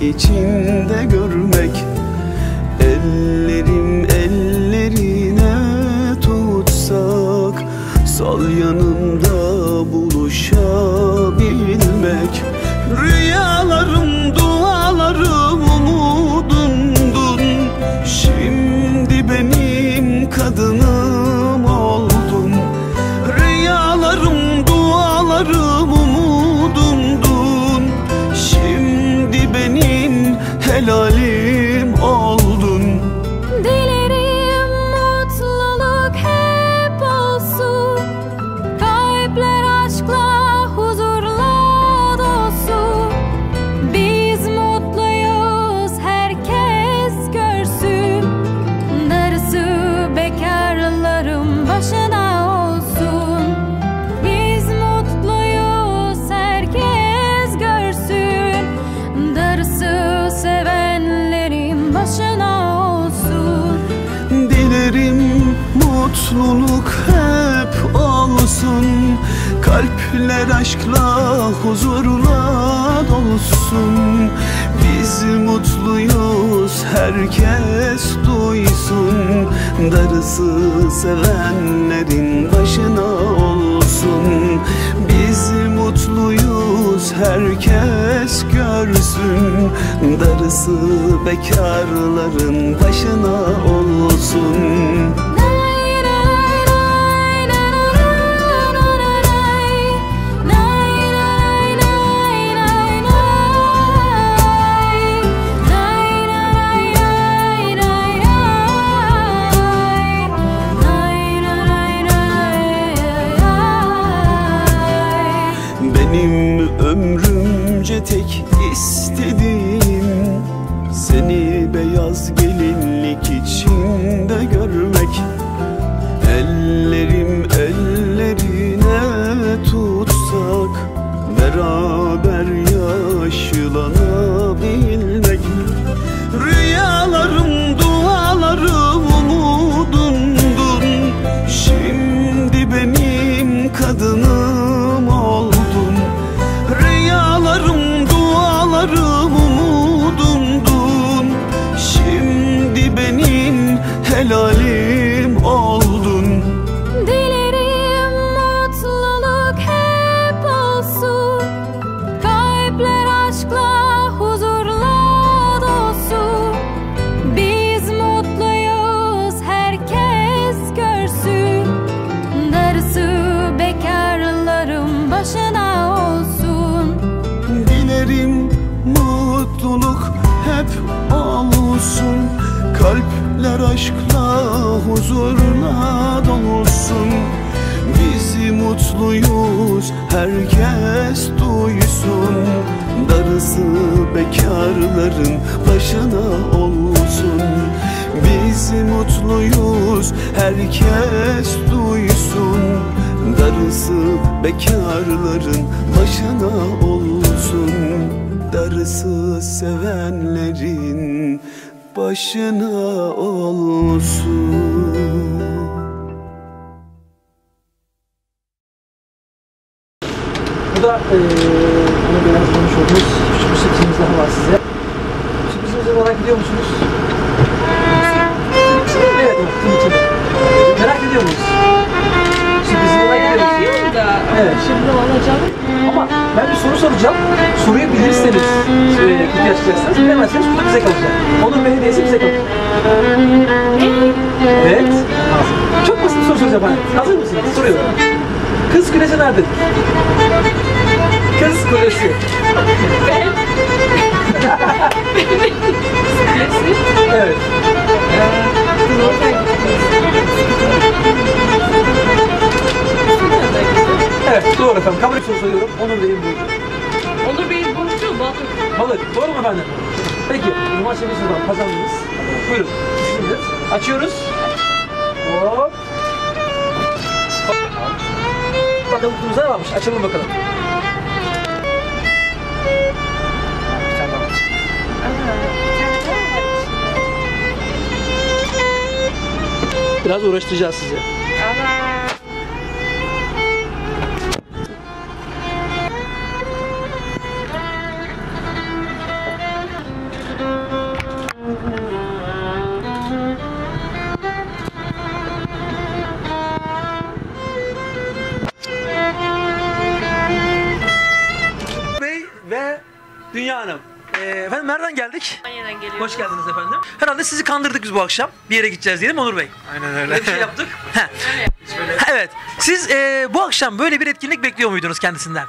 içinde görmek Ellerim ellerine tutsak Sal yanımda helali Kalpler aşkla huzurla dolsun. Biz mutluyuz herkes duysun. Darısı sevenlerin başına olsun. Biz mutluyuz herkes görsün. Darısı bekarların başına olsun tek istediğim Seni helalim oldun. Dilerim mutluluk hep olsun. Kalpler aşkla huzurla dolsun. Biz mutluyuz herkes görsün. Darısı bekarların başına olsun. Dilerim mutluluk hep olsun Kalpler aşkla huzurla dolsun. Biz mutluyuz herkes duysun. Darısı bekarların başına olsun. Biz mutluyuz herkes duysun. Darısı bekarların başına olsun. Darısı sevenlerin başına olsun Bu da eee bunu biraz konuşuyoruz. Küçük bir sürprizimiz daha var size. Sürprizimizi merak ediyor musunuz? Evet, o kutunun içinde. Merak ediyor muyuz? Sürprizi merak ediyor musunuz? da Evet. şimdi alacağım. Ama ben soru soracağım. Soruyu bilirseniz e, kutuyu açacaksınız. Bilemezseniz kutu bize kalacak. Onur ve hediyesi bize kalacak. Evet. Çok basit bir soru soracağım ben. Hazır mısınız? Soruyorum. Kız kulesi nerededir? Kız kulesi. evet. Evet doğru efendim. Kabul soru soruyorum. Onur Bey'in buyurun. Onur Bey Burcu, Batık. Balık. Doğru mu efendim? Peki. Şimdi buradan kazandınız. Buyurun. Şimdi açıyoruz. Hop. Bakalım kutumuzda ne varmış? Açalım bakalım. Biraz uğraştıracağız sizi. Dünya Hanım. Ee, efendim nereden geldik? Almanya'dan geliyorum. Hoş geldiniz efendim. Herhalde sizi kandırdık biz bu akşam. Bir yere gideceğiz diyelim Onur Bey. Aynen öyle. Öyle bir şey yaptık. Heh. evet. Siz e, bu akşam böyle bir etkinlik bekliyor muydunuz kendisinden?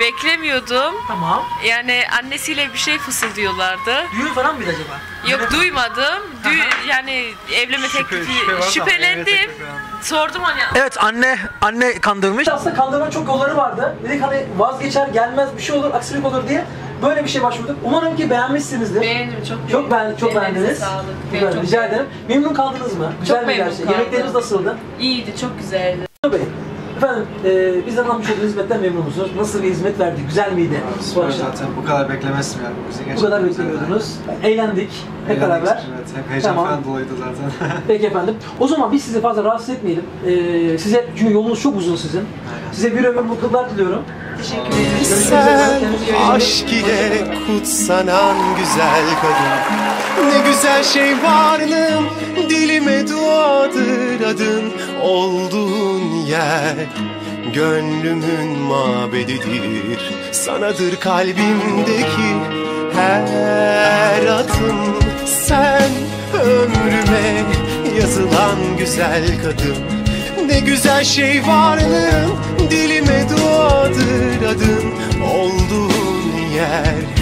Beklemiyordum. Tamam. Yani annesiyle bir şey fısıldıyorlardı. Düğün falan mıydı acaba? Yok duymadım. Dü- yani evlenme teklifi şüphelendim. Sordum hani Evet anne anne kandırmış. Aslında kandırmanın çok yolları vardı. Dedik hani vazgeçer gelmez bir şey olur aksilik olur diye böyle bir şey başvurduk. Umarım ki beğenmişsinizdir. beğendim çok. Çok beğendim, çok beğendiniz. Sağlık. Güzel, Ben çok rica ederim. Memnun kaldınız mı? Güzel mi memnun gerçekten? kaldım. Yemekleriniz nasıldı? İyiydi, çok güzeldi. Bey, efendim e, bizden almış olduğunuz hizmetten memnun musunuz? Nasıl bir hizmet verdik? Güzel miydi? bu akşam? zaten bu kadar beklemezdim yani. Bizi Bu kadar beklemiyordunuz. Eğlendik hep Eğlendik, beraber. Evet, hep heyecan Tamam. falan doluydu zaten. Peki efendim. O zaman biz sizi fazla rahatsız etmeyelim. Ee, size çünkü yolunuz çok uzun sizin. Size bir ömür mutluluklar diliyorum. Teşekkür ederim. Sen aşk ile kutsanan güzel kadın Ne güzel şey varlığım dilime duadır adın Olduğun yer gönlümün mabedidir. Sanadır kalbimdeki her adım Sen ömrüme yazılan güzel kadın. Ne güzel şey varlığın dilime duadır adın. Olduğun yer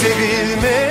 sevilmek